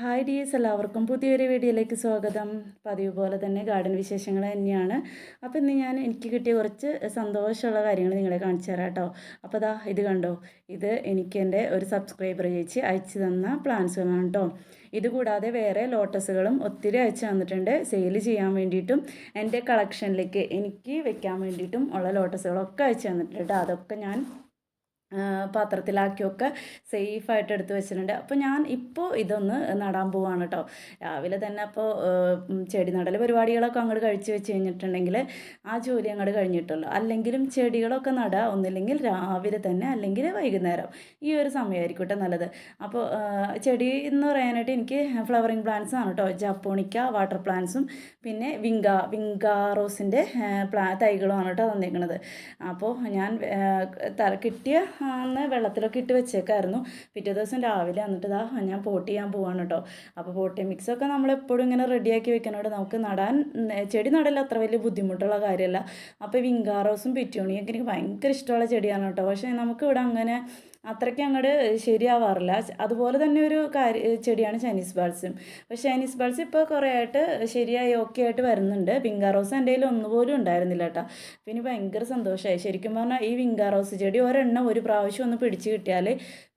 Hi dears എല്ലാവർക്കും പുതിയൊരു വീഡിയോയിലേക്ക് സ്വാഗതം. പതിവ് പോലെ തന്നെ ഗാർഡൻ വിശേഷങ്ങൾ തന്നെയാണ്. അപ്പോൾ ഇന്ന് ഞാൻ എനിക്ക് കിട്ടിയ കുറച്ച് സന്തോഷമുള്ള കാര്യങ്ങൾ നിങ്ങളെ കാണിച്ചു തരാം കേട്ടോ. അപ്പോൾ ദാ ഇത് കണ്ടോ? ഇത് എനിക്ക് എന്റെ ഒരു സബ്സ്ക്രൈബർ ചേച്ചി അയച്ചു തന്ന പ്ലാന്റ്സുകളാണ് കേട്ടോ. ഇതുകൂടാതെ വേറെ ലോട്ടസുകളും ഒത്തിരി അയച്ചു തന്നിട്ടുണ്ട്. സെയിൽ ചെയ്യാൻ വേണ്ടിയിട്ടും എന്റെ കളക്ഷനിലേക്ക് എനിക്ക് വെക്കാൻ വേണ്ടിയിട്ടും ഉള്ള ലോട്ടസുകളൊക്കെ അയച്ചു തന്നിട്ടുണ്ട് അതൊക്കെ ഞാൻ പാത്രത്തിലാക്കിയൊക്കെ സേഫായിട്ട് എടുത്ത് വെച്ചിട്ടുണ്ട്. അപ്പോൾ ഞാൻ ഇപ്പോൾ ഇതൊന്ന് നടാൻ പോവാണ് കേട്ടോ രാവിലെ തന്നെ അപ്പോൾ ചെടി നടൽ പരിപാടികളൊക്കെ അങ്ങോട്ട് കഴിച്ച് വെച്ച് കഴിഞ്ഞിട്ടുണ്ടെങ്കിൽ ആ ജോലി അങ്ങോട്ട് കഴിഞ്ഞിട്ടുള്ളൂ. അല്ലെങ്കിലും ചെടികളൊക്കെ നടുക ഒന്നില്ലെങ്കിൽ രാവിലെ തന്നെ അല്ലെങ്കിൽ വൈകുന്നേരം. ഈ ഒരു സമയമായിരിക്കും കേട്ടോ നല്ലത് അപ്പോൾ ചെടി എന്ന് പറയാനായിട്ട് എനിക്ക് ഫ്ലവറിങ് പ്ലാന്റ്സ് ആണ് കേട്ടോ ജാപ്പോണിക്ക വാട്ടർ പ്ലാന്റ്സും പിന്നെ വിങ്ക വിങ്ക റോസിന്റെ പ്ലാ തൈകളുമാണ് കേട്ടോ തന്നിരിക്കുന്നത് അപ്പോൾ ഞാൻ കിട്ടിയ അന്ന് വെള്ളത്തിലൊക്കെ ഇട്ട് വെച്ചേക്കായിരുന്നു. പിറ്റേ ദിവസം രാവിലെ വന്നിട്ട് ഇതാ ഞാൻ പോട്ട് ചെയ്യാൻ പോവാണ് കേട്ടോ അപ്പോൾ പോട്ടി മിക്സൊക്കെ നമ്മളെപ്പോഴും ഇങ്ങനെ റെഡിയാക്കി വെക്കണോട് നമുക്ക് നടാൻ ചെടി നടൽ അത്ര വലിയ ബുദ്ധിമുട്ടുള്ള കാര്യമല്ല അപ്പോൾ വിങ്കാറോസും പിറ്റോണിയൊക്കെ എനിക്ക് ഭയങ്കര ഇഷ്ടമുള്ള ചെടിയാണ് കേട്ടോ പക്ഷേ നമുക്ക് ഇവിടെ അങ്ങനെ അത്രയ്ക്ക് അങ്ങോട്ട് ശരിയാവാറില്ല. അതുപോലെ തന്നെ ഒരു കാര്യ ചെടിയാണ് ചൈനീസ് ബാൾസും. പക്ഷേ ചൈനീസ് ബാൾസ് ഇപ്പോൾ കുറേ ആയിട്ട് ശരിയായി ഓക്കെ ആയിട്ട് വരുന്നുണ്ട്. വിങ്കാറോസ് എന്റെ കയ്യിൽ ഒന്നുപോലും ഉണ്ടായിരുന്നില്ല കേട്ടോ. പിന്നെ ഭയങ്കര സന്തോഷമായി ശരിക്കും പറഞ്ഞാൽ ഈ വിങ്കാറോസ് ചെടി ഒരെണ്ണം ഒരു പ്രാവശ്യം ഒന്ന് പിടിച്ച് കിട്ടിയാൽ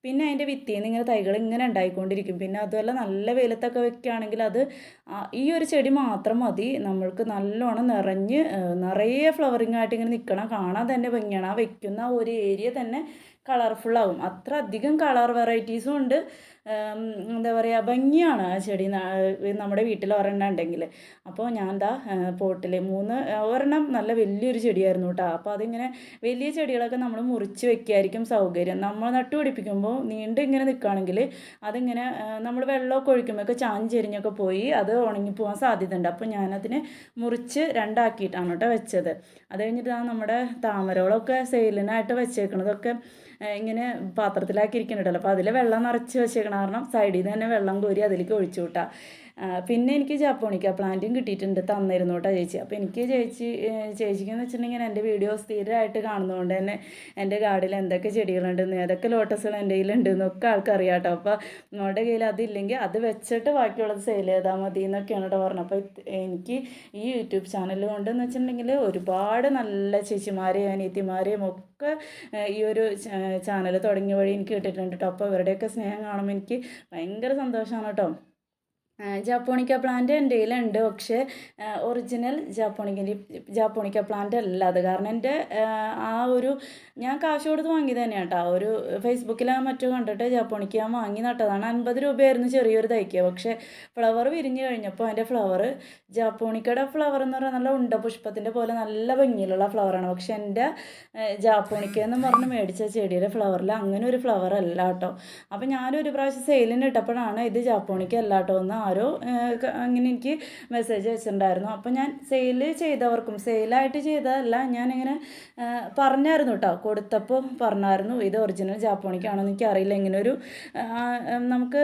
പിന്നെ അതിന്റെ വിത്തിയിൽ നിന്ന് ഇങ്ങനെ തൈകൾ ഇങ്ങനെ ഉണ്ടായിക്കൊണ്ടിരിക്കും. പിന്നെ അതുമല്ല നല്ല വെയിലത്തൊക്കെ വെക്കുകയാണെങ്കിൽ അത് ഈ ഒരു ചെടി മാത്രം മതി. നമ്മൾക്ക് നല്ലോണം നിറഞ്ഞ് നിറയെ ഫ്ലവറിങ് ആയിട്ട് ഇങ്ങനെ നിൽക്കണം കാണാൻ തന്നെ ഭംഗിയാണ്. ആ വെക്കുന്ന ഒരു ഏരിയ തന്നെ കളർഫുള്ളാവും അത്ര അധികം കളർ വെറൈറ്റീസും ഉണ്ട്. എന്താ പറയുക ഭംഗിയാണ് ആ ചെടി നമ്മുടെ വീട്ടിൽ ഒരെണ്ണം ഉണ്ടെങ്കിൽ. അപ്പോൾ ഞാൻ എന്താ പോട്ടിൽ മൂന്ന് ഒരെണ്ണം നല്ല വലിയൊരു ചെടിയായിരുന്നു കേട്ടോ. അപ്പോൾ അതിങ്ങനെ വലിയ ചെടികളൊക്കെ നമ്മൾ മുറിച്ച് വെക്കുകയായിരിക്കും സൗകര്യം. നമ്മൾ നട്ടുപിടിപ്പിക്കുമ്പോൾ നീണ്ട് ഇങ്ങനെ നിൽക്കുകയാണെങ്കിൽ അതിങ്ങനെ നമ്മൾ വെള്ളമൊക്കെ ഒഴിക്കുമ്പോഴൊക്കെ ചാഞ്ചെരിഞ്ഞൊക്കെ പോയി അത് ഉണങ്ങിപ്പോകാൻ സാധ്യതയുണ്ട്. അപ്പോൾ ഞാനതിനെ മുറിച്ച് രണ്ടാക്കിയിട്ടാണ് കേട്ടോ വെച്ചത്. അത് കഴിഞ്ഞിട്ട് ആ നമ്മുടെ താമരകളൊക്കെ സെയിലിനായിട്ട് വെച്ചേക്കണതൊക്കെ ഇങ്ങനെ പാത്രത്തിലാക്കി അപ്പോൾ അതിൽ വെള്ളം നിറച്ച് വെച്ചേക്കണ കാരണം സൈഡിൽ നിന്ന് തന്നെ വെള്ളം കോരി അതിലേക്ക് ഒഴിച്ചു വിട്ടാ പിന്നെ എനിക്ക് ജാപ്പോണിക്ക പ്ലാന്റും കിട്ടിയിട്ടുണ്ട് തന്നിരുന്നു കേട്ടോ ചേച്ചി. അപ്പോൾ എനിക്ക് ചേച്ചി ചേച്ചിക്ക് എന്ന് വെച്ചിട്ടുണ്ടെങ്കിൽ എന്റെ വീഡിയോസ് സ്ഥിരമായിട്ട് കാണുന്നതുകൊണ്ട് തന്നെ എന്റെ ഗാർഡിൽ എന്തൊക്കെ ചെടികളുണ്ടെന്ന് ഏതൊക്കെ ലോട്ടസുകൾ എന്റെ കയ്യിലുണ്ട് എന്നൊക്കെ ആൾക്കറിയാം കേട്ടോ. അപ്പോൾ നമ്മുടെ കയ്യിൽ അതില്ലെങ്കിൽ അത് വെച്ചിട്ട് ബാക്കിയുള്ളത് സെയിൽ ചെയ്താൽ മതി എന്നൊക്കെയാണ് കേട്ടോ പറഞ്ഞത്. അപ്പോൾ എനിക്ക് ഈ യൂട്യൂബ് ചാനൽ കൊണ്ടെന്ന് വെച്ചിട്ടുണ്ടെങ്കിൽ ഒരുപാട് നല്ല ചേച്ചിമാരെയും അനിയത്തിമാരെയും ഒക്കെ ഈ ഒരു ചാനൽ തുടങ്ങിയ വഴി എനിക്ക് കിട്ടിയിട്ടുണ്ട് കേട്ടോ. അപ്പോൾ ഇവരുടെയൊക്കെ സ്നേഹം കാണുമ്പോൾ എനിക്ക് ഭയങ്കര സന്തോഷമാണ് കേട്ടോ. ജാപ്പോണിക്ക പ്ലാന്റ് എന്റെ കയ്യിലുണ്ട്. പക്ഷേ ഒറിജിനൽ ജാപ്പോണിക്കിന്റെ ജാപ്പോണിക്ക പ്ലാന്റ് അല്ല. അത് കാരണം എന്റെ ആ, ഒരു ഞാൻ കാശ് കൊടുത്ത് വാങ്ങിയത് തന്നെയാണ് കേട്ടോ ഒരു ഫേസ്ബുക്കിൽ മറ്റോ കണ്ടിട്ട് ജാപ്പോണിക്ക ഞാൻ വാങ്ങി നട്ടതാണ്. അൻപത് രൂപയായിരുന്നു ചെറിയൊരു തൈക്ക്. പക്ഷേ ഫ്ലവർ വിരിഞ്ഞ് കഴിഞ്ഞപ്പോൾ അതിന്റെ ഫ്ലവർ ജാപ്പോണിക്കയുടെ ഫ്ലവർ എന്ന് പറഞ്ഞാൽ നല്ല ഉണ്ട പുഷ്പത്തിന്റെ പോലെ നല്ല ഭംഗിയിലുള്ള ഫ്ലവറാണ് പക്ഷെ എന്റെ ജാപ്പോണിക്ക എന്ന് പറഞ്ഞ് മേടിച്ച ചെടിയുടെ ഫ്ലവറിൽ അങ്ങനെ ഒരു ഫ്ലവർ അല്ല കേട്ടോ അപ്പോൾ ഞാനൊരു പ്രാവശ്യം സെയിലിന് ഇട്ടപ്പോഴാണ് ഇത് ജാപ്പോണിക്ക അല്ല കേട്ടോ എന്ന് ആരോ അങ്ങനെ എനിക്ക് മെസ്സേജ് അയച്ചിട്ടുണ്ടായിരുന്നു. അപ്പോൾ ഞാൻ സെയിൽ ചെയ്തവർക്കും സെയിലായിട്ട് ചെയ്തതല്ല ഞാനിങ്ങനെ പറഞ്ഞായിരുന്നു കേട്ടോ കൊടുത്തപ്പോൾ പറഞ്ഞായിരുന്നു ഇത് ഒറിജിനൽ ജാപ്പോണിക്കാണെന്ന് എനിക്ക് അറിയില്ല ഇങ്ങനെ ഒരു നമുക്ക്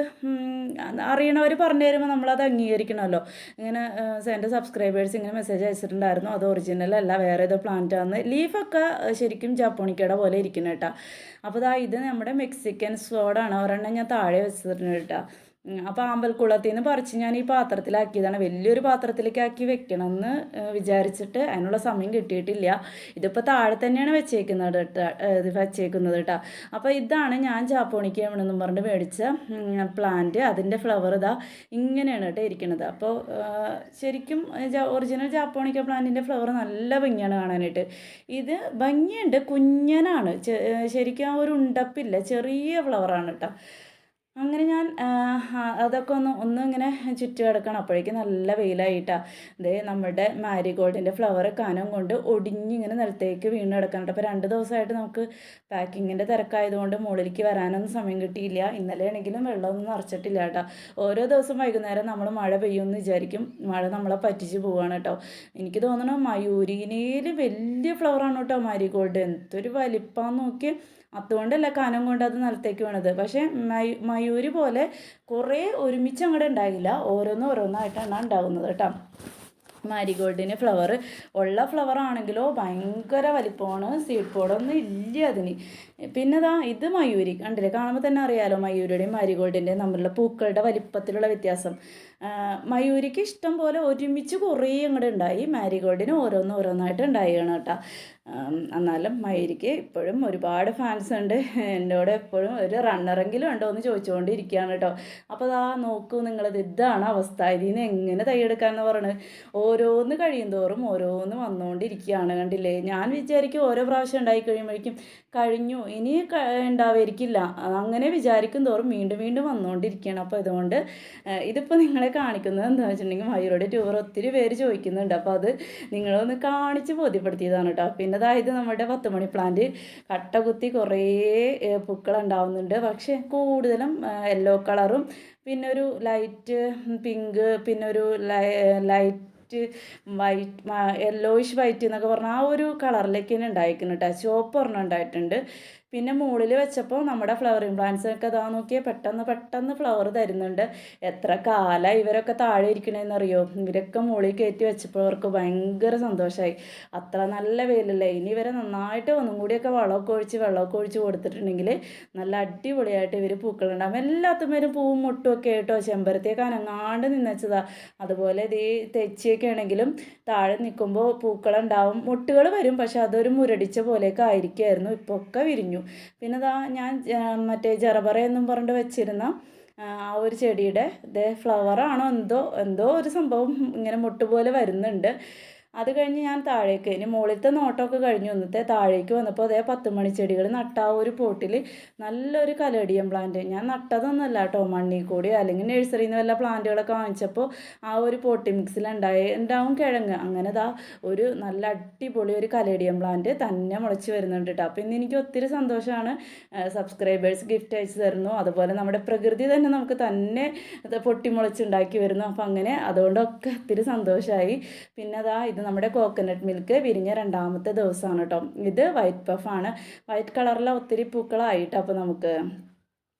അറിയണവർ പറഞ്ഞു തരുമ്പോൾ നമ്മളത് അംഗീകരിക്കണമല്ലോ. ഇങ്ങനെ എന്റെ സബ്സ്ക്രൈബേഴ്സ് ഇങ്ങനെ മെസ്സേജ് അയച്ചിട്ടുണ്ടായിരുന്നു. അത് ഒറിജിനൽ അല്ല വേറെ ഏതോ പ്ലാന്റ് ആണ് ലീഫൊക്കെ ശരിക്കും ജാപ്പോണിക്കയുടെ പോലെ ഇരിക്കുന്ന കേട്ടോ അപ്പോൾ ദാ ഇത് നമ്മുടെ മെക്സിക്കൻ സ്വാഡാണ് ഒരെണ്ണം ഞാൻ താഴെ വെച്ചിട്ടുണ്ട് കേട്ടോ അപ്പോൾ ആമ്പൽക്കുളത്തിൽ നിന്ന് പറിച്ച് ഞാൻ ഈ പാത്രത്തിലാക്കിയതാണ്. വലിയൊരു പാത്രത്തിലേക്ക് ആക്കി വെക്കണം എന്ന് വിചാരിച്ചിട്ട് അതിനുള്ള സമയം കിട്ടിയിട്ടില്ല. ഇതിപ്പോൾ താഴെ തന്നെയാണ് വെച്ചേക്കുന്നത് കേട്ടോ ഇത് വെച്ചേക്കുന്നത് കേട്ടോ അപ്പോൾ ഇതാണ് ഞാൻ ചാപ്പോണിക്ക് എവിടെന്നും പറഞ്ഞിട്ട് മേടിച്ച പ്ലാന്റ്. അതിന്റെ ഫ്ലവർ ഇതാ ഇങ്ങനെയാണ് കേട്ടോ ഇരിക്കുന്നത് അപ്പോൾ ശരിക്കും ഒറിജിനൽ ജാപ്പോണിക്ക പ്ലാന്റിന്റെ ഫ്ലവർ നല്ല ഭംഗിയാണ് കാണാനായിട്ട്. ഇത് ഭംഗിയുണ്ട് കുഞ്ഞനാണ്. ശരിക്കും ആ ഒരു ഉണ്ടപ്പില്ല ചെറിയ ഫ്ലവറാണ് കേട്ടോ അങ്ങനെ ഞാൻ അതൊക്കെ ഒന്ന് ഒന്ന് ഇങ്ങനെ ചുറ്റി കിടക്കണം. അപ്പോഴേക്കും നല്ല വെയിലായിട്ടാണ് ദേ നമ്മുടെ മാരിഗോൾഡിന്റെ ഫ്ലവർ കനം കൊണ്ട് ഒടിഞ്ഞിങ്ങനെ നിലത്തേക്ക് വീണ് കിടക്കാനുണ്ട് അപ്പോൾ രണ്ട് ദിവസമായിട്ട് നമുക്ക് പാക്കിങ്ങിന്റെ തിരക്കായതുകൊണ്ട് മുകളിലേക്ക് വരാനൊന്നും സമയം കിട്ടിയില്ല. ഇന്നലെ ആണെങ്കിലും വെള്ളമൊന്നും നിറച്ചിട്ടില്ല കേട്ടോ. ഓരോ ദിവസം വൈകുന്നേരം നമ്മൾ മഴ പെയ്യുമെന്ന് വിചാരിക്കും. മഴ നമ്മളെ പറ്റിച്ച് പോവാണ് കേട്ടോ. എനിക്ക് തോന്നണം മയൂരിനേൽ വലിയ ഫ്ലവറാണ് കേട്ടോ മാരിഗോൾഡ്. എന്തൊരു വലിപ്പാന്ന് നോക്കി അതുകൊണ്ടല്ല കനം കൊണ്ട് അത് നിലത്തേക്ക് വീണത്. പക്ഷേ മയൂരി പോലെ കുറേ ഒരുമിച്ച് അങ്ങോട്ട് ഉണ്ടാകില്ല ഓരോന്ന് ഓരോന്നായിട്ടാണ് ഉണ്ടാകുന്നത് കേട്ടോ. മാരിഗോൾഡിന് ഫ്ലവർ ഉള്ള ഫ്ലവർ ആണെങ്കിലോ ഭയങ്കര വലിപ്പമാണ്. സീഡ് പോഡൊന്നും ഇല്ല അതിന്. പിന്നെ ദാ ഇത് മയൂരി. കണ്ടില്ലേ? കാണുമ്പോൾ തന്നെ അറിയാലോ മയൂരിയുടെയും മാരിഗോൾഡിന്റെയും തമ്മിലുള്ള പൂക്കളുടെ വലിപ്പത്തിലുള്ള വ്യത്യാസം. മയൂരിക്ക് ഇഷ്ടം പോലെ ഒരുമിച്ച് കുറേ അങ്ങോട്ട് ഉണ്ടായി മാരിഗോൾഡിന് ഓരോന്ന് ഓരോന്നായിട്ട് ഉണ്ടായാണ് കേട്ടോ. എന്നാലും മയൂരിക്ക് ഇപ്പോഴും ഒരുപാട് ഫാൻസ് ഉണ്ട് എന്നോട് എപ്പോഴും ഒരു റണ്ണറെങ്കിലും ഉണ്ടോ എന്ന് ചോദിച്ചുകൊണ്ടിരിക്കുകയാണ് കേട്ടോ. അപ്പോൾ അതാ നോക്കൂ നിങ്ങളത് ഇതാണ് അവസ്ഥ. ഇതിന് എങ്ങനെ തയ്യെടുക്കാമെന്ന് പറയുന്നത് ഓരോന്ന് കഴിയും തോറും ഓരോന്ന് വന്നുകൊണ്ടിരിക്കുകയാണ് കണ്ടില്ലേ. ഞാൻ വിചാരിക്കും ഓരോ പ്രാവശ്യം ഉണ്ടായി കഴിയുമ്പോഴേക്കും കഴിഞ്ഞു. ഇനി ഉണ്ടാവായിരിക്കില്ല അങ്ങനെ വിചാരിക്കും തോറും വീണ്ടും വീണ്ടും വന്നുകൊണ്ടിരിക്കുകയാണ് അപ്പോൾ ഇതുകൊണ്ട് ഇതിപ്പോൾ ഇതിപ്പോൾ നിങ്ങളെ കാണിക്കുന്നത് എന്താണെന്ന് വെച്ചിട്ടുണ്ടെങ്കിൽ മയൂരുടെ ടൂർ ഒത്തിരി പേര് ചോദിക്കുന്നുണ്ട്. അപ്പോൾ അത് നിങ്ങളൊന്ന് കാണിച്ച് ബോധ്യപ്പെടുത്തിയതാണ് കേട്ടോ പിന്നെ അതായത് നമ്മുടെ പത്ത് മണി പ്ലാന്റ് കട്ട കുത്തി കുറേ പൂക്കളുണ്ടാവുന്നുണ്ട് പക്ഷേ കൂടുതലും യെല്ലോ കളറും പിന്നെ ഒരു ലൈറ്റ് പിങ്ക് പിന്നെ ഒരു ലൈറ്റ് വൈറ്റ് യെല്ലോയിഷ് വൈറ്റ് എന്നൊക്കെ പറഞ്ഞാൽ ആ ഒരു കളറിലേക്ക് തന്നെ ഉണ്ടായിരിക്കുന്നു ചുവപ്പ് ഒരെണ്ണം ഉണ്ടായിട്ടുണ്ട്. പിന്നെ മുകളിൽ വെച്ചപ്പോൾ നമ്മുടെ ഫ്ലവറിങ് പ്ലാന്റ്സ് ഒക്കെ അതാ നോക്കിയാൽ പെട്ടെന്ന് പെട്ടെന്ന് ഫ്ലവർ തരുന്നുണ്ട്. എത്ര കാലം ഇവരൊക്കെ താഴെ ഇരിക്കണേന്നറിയോ? ഇവരൊക്കെ മുകളിൽ കയറ്റി വെച്ചപ്പോൾ അവർക്ക് ഭയങ്കര സന്തോഷമായി അത്ര നല്ല വെയിലല്ലേ? ഇനി ഇവരെ നന്നായിട്ട് ഒന്നും കൂടിയൊക്കെ വളമൊക്കെ ഒഴിച്ച് വെള്ളമൊക്കെ ഒഴിച്ച് കൊടുത്തിട്ടുണ്ടെങ്കിൽ നല്ല അടിപൊളിയായിട്ട് ഇവർ പൂക്കളുണ്ടാകും എല്ലാത്തുമേരും പൂവും മുട്ടും ഒക്കെ ആയിട്ടോ? ചെമ്പരത്തിയൊക്കെ അനങ്ങാണ്ട് നിന്നച്ചതാ അതുപോലെ ഇത് തെച്ചിയൊക്കെ ആണെങ്കിലും താഴെ നിൽക്കുമ്പോൾ പൂക്കളുണ്ടാവും. മുട്ടുകൾ വരും പക്ഷെ അതൊരു മുരടിച്ച പോലെയൊക്കെ ആയിരിക്കുമായിരുന്നു ഇപ്പോൾ ഒക്കെ വിരിഞ്ഞു. പിന്നെ ഇതാ ഞാൻ മറ്റേ ജറബറ എന്നും പറഞ്ഞിട്ട് വെച്ചിരുന്ന ആ ഒരു ചെടിയുടെ ഇതേ ഫ്ലവറാണോ എന്തോ എന്തോ ഒരു സംഭവം ഇങ്ങനെ മുട്ടുപോലെ വരുന്നുണ്ട്. അത് കഴിഞ്ഞ് ഞാൻ താഴേക്ക് ഇനി മുകളിലത്തെ നോട്ടമൊക്കെ കഴിഞ്ഞു. വന്നിട്ട് താഴേക്ക് വന്നപ്പോൾ അതേ പത്ത് മണി ചെടികൾ നട്ട ആ ഒരു പോട്ടിൽ നല്ലൊരു കലേഡിയം പ്ലാന്റ് ഞാൻ നട്ടതൊന്നുമല്ല കേട്ടോ. മണ്ണിൽ കൂടി അല്ലെങ്കിൽ നഴ്സറിയിൽ നിന്ന് വല്ല പ്ലാന്റുകളൊക്കെ വാങ്ങിച്ചപ്പോൾ ആ ഒരു പോട്ടി മിക്സിൽ ഉണ്ടായി ഉണ്ടാവും കിഴങ്ങ്. അങ്ങനെ ദാ ഒരു നല്ല അടിപൊളി ഒരു കലേഡിയം പ്ലാന്റ് തന്നെ മുളച്ച് വരുന്നുണ്ട് കേട്ടോ. അപ്പോൾ ഇന്ന് എനിക്ക് ഒത്തിരി സന്തോഷമാണ്. സബ്സ്ക്രൈബേഴ്സ് ഗിഫ്റ്റ് അയച്ചു തരുന്നു. അതുപോലെ നമ്മുടെ പ്രകൃതി തന്നെ നമുക്ക് തന്നെ പൊട്ടി പൊട്ടിമുളച്ചുണ്ടാക്കി വരുന്നു. അപ്പോൾ അങ്ങനെ അതുകൊണ്ടൊക്കെ ഒത്തിരി സന്തോഷമായി പിന്നെ അതാ ഇത് നമ്മുടെ കോക്കനട്ട് മിൽക്ക് വിരിഞ്ഞ രണ്ടാമത്തെ ദിവസമാണ് കേട്ടോ ഇത് വൈറ്റ് പഫാണ് വൈറ്റ് കളറിലെ ഒത്തിരി പൂക്കളായിട്ട് അപ്പോൾ നമുക്ക്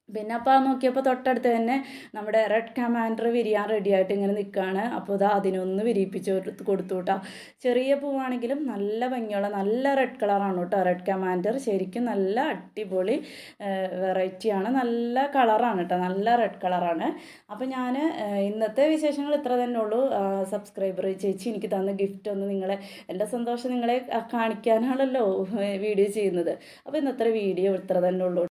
പിന്നെ അപ്പോൾ നോക്കിയപ്പോൾ തൊട്ടടുത്ത് തന്നെ നമ്മുടെ റെഡ് കമാൻഡർ വിരിയാൻ റെഡി ആയിട്ട് ഇങ്ങനെ നിൽക്കുകയാണ് അപ്പോൾ ഇതാ അതിനൊന്ന് വിരിയിപ്പിച്ച് കൊടുത്ത് ചെറിയ പൂവാണെങ്കിലും നല്ല ഭംഗിയുള്ള നല്ല റെഡ് കളറാണ് കേട്ടോ റെഡ് കമാൻഡർ ശരിക്കും നല്ല അടിപൊളി വെറൈറ്റിയാണ് നല്ല കളറാണ് കേട്ടോ നല്ല റെഡ് കളറാണ് അപ്പോൾ ഞാൻ ഇന്നത്തെ വിശേഷങ്ങൾ ഇത്ര തന്നെ ഉള്ളൂ. സബ്സ്ക്രൈബർ ചേച്ചി എനിക്ക് തന്ന ഗിഫ്റ്റ് ഒന്ന് നിങ്ങളെ എന്റെ സന്തോഷം നിങ്ങളെ കാണിക്കാനാണല്ലോ വീഡിയോ ചെയ്യുന്നത്. അപ്പോൾ ഇന്നത്തെ വീഡിയോ ഇത്ര തന്നെ ഉള്ളൂ